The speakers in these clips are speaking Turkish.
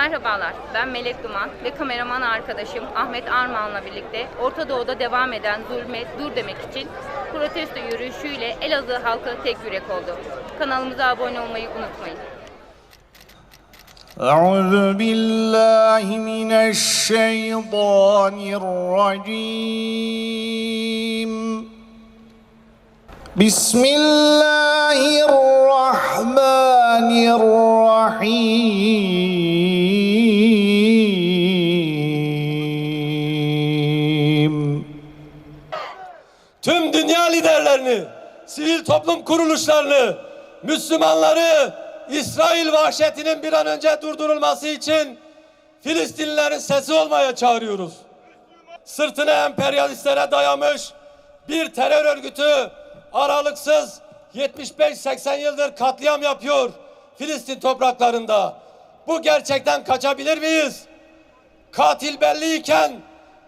Merhabalar, ben Melek Duman ve kameraman arkadaşım Ahmet Armağan'la birlikte Orta Doğu'da devam eden zulme dur demek için protesto yürüyüşüyle Elazığ halkı tek yürek oldu. Kanalımıza abone olmayı unutmayın. أعوذ بالله من الشيطان الرجيم بسم الله الرحمن الرحيم tüm dünya liderlerini, sivil toplum kuruluşlarını, Müslümanları İsrail vahşetinin bir an önce durdurulması için Filistinlilerin sesi olmaya çağırıyoruz. Sırtını emperyalistlere dayamış bir terör örgütü aralıksız 75-80 yıldır katliam yapıyor Filistin topraklarında. Bu gerçekten kaçabilir miyiz? Katil belliyken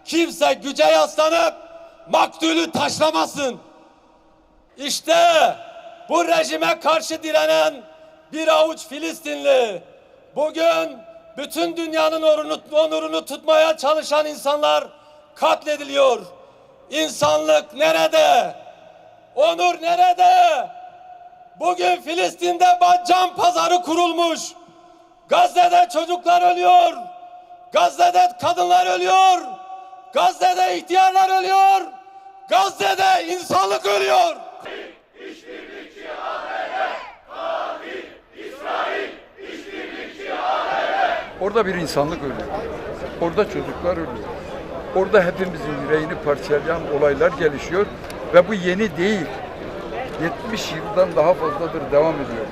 kimse güce yaslanıp maktulü taşlamasın. İşte bu rejime karşı direnen bir avuç Filistinli. Bugün bütün dünyanın onurunu, onurunu tutmaya çalışan insanlar katlediliyor. İnsanlık nerede? Onur nerede? Bugün Filistin'de can pazarı kurulmuş. Gazze'de çocuklar ölüyor. Gazze'de kadınlar ölüyor. Gazze'de ihtiyarlar ölüyor. Gazze'de insanlık ölüyor. Orada bir insanlık ölüyor. Orada çocuklar ölüyor. Orada hepimizin yüreğini parçalayan olaylar gelişiyor ve bu yeni değil. 70 yıldan daha fazladır devam ediyor.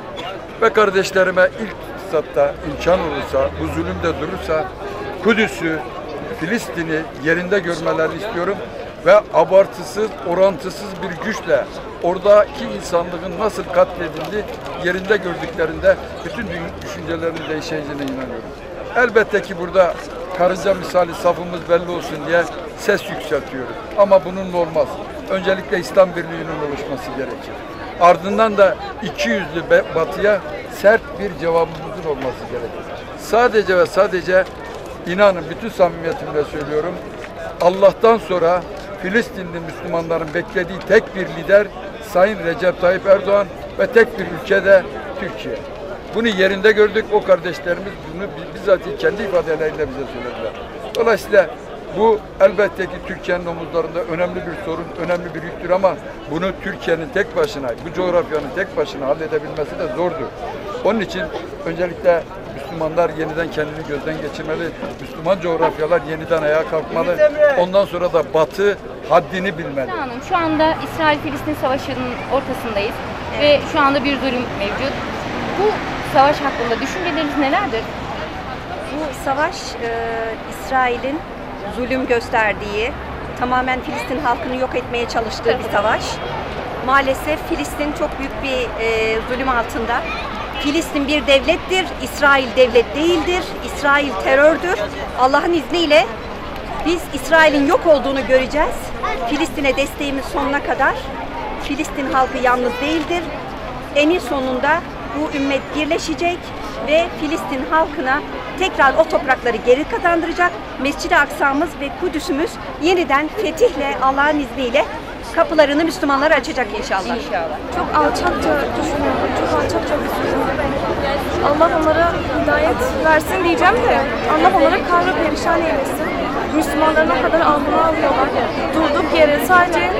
Ve kardeşlerime ilk fırsatta imkan olursa, bu zulümde durursa Kudüs'ü, Filistin'i yerinde görmelerini istiyorum ve abartısız, orantısız bir güçle oradaki insanlığın nasıl katledildiği yerinde gördüklerinde bütün dü- düşüncelerinin değişeceğine inanıyorum. Elbette ki burada karınca misali safımız belli olsun diye ses yükseltiyoruz. Ama bununla olmaz. Öncelikle İslam Birliği'nin oluşması gerekir. Ardından da iki yüzlü batıya sert bir cevabımızın olması gerekir. Sadece ve sadece inanın bütün samimiyetimle söylüyorum. Allah'tan sonra Filistinli Müslümanların beklediği tek bir lider Sayın Recep Tayyip Erdoğan ve tek bir ülkede Türkiye. Bunu yerinde gördük. O kardeşlerimiz bunu bi- bizzat kendi ifadeleriyle bize söylediler. Dolayısıyla bu elbette ki Türkiye'nin omuzlarında önemli bir sorun, önemli bir yüktür ama bunu Türkiye'nin tek başına, bu coğrafyanın tek başına halledebilmesi de zordur. Onun için öncelikle Müslümanlar yeniden kendini gözden geçirmeli. Müslüman coğrafyalar yeniden ayağa kalkmalı. Ondan sonra da Batı haddini bilmeli. Hanım, şu anda İsrail-Filistin savaşının ortasındayız ve şu anda bir zulüm mevcut. Bu savaş hakkında düşünceleriniz nelerdir? Bu savaş e, İsrail'in zulüm gösterdiği, tamamen Filistin halkını yok etmeye çalıştığı bir savaş. Maalesef Filistin çok büyük bir e, zulüm altında. Filistin bir devlettir, İsrail devlet değildir. İsrail terördür. Allah'ın izniyle biz İsrail'in yok olduğunu göreceğiz. Filistin'e desteğimiz sonuna kadar. Filistin halkı yalnız değildir. Eni sonunda bu ümmet birleşecek ve Filistin halkına tekrar o toprakları geri kazandıracak. Mescid-i Aksa'mız ve Kudüs'ümüz yeniden fetihle Allah'ın izniyle kapılarını Müslümanlara açacak inşallah. İnşallah. Çok alçakça düşünüyorum. Çok alçakça düşünüyorum. Allah onlara hidayet versin diyeceğim de Allah onlara kahrı perişan eylesin. Müslümanların o kadar algını alıyorlar. Durduk yere sadece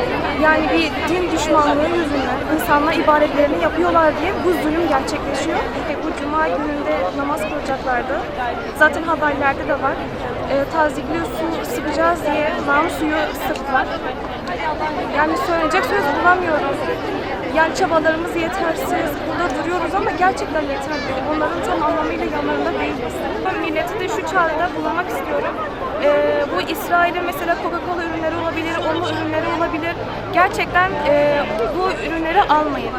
yani bir din düşmanlığı yüzünden insanlar ibadetlerini yapıyorlar diye bu zulüm gerçekleşiyor. E, bu cuma gününde namaz kılacaklardı. Zaten haberlerde de var. E, tazikli su sıkacağız diye nam suyu sıktılar. Yani söyleyecek söz bulamıyorum. Yani çabalarımız yetersiz. Burada duruyoruz ama gerçekten yeterli. Onların tam anlamıyla yanlarında değiliz. Milleti de şu çağrıda bulunmak istiyorum. Ee, bu İsrail'in mesela Coca-Cola ürünleri olabilir, unlu ürünleri olabilir. Gerçekten e, bu ürünleri almayın.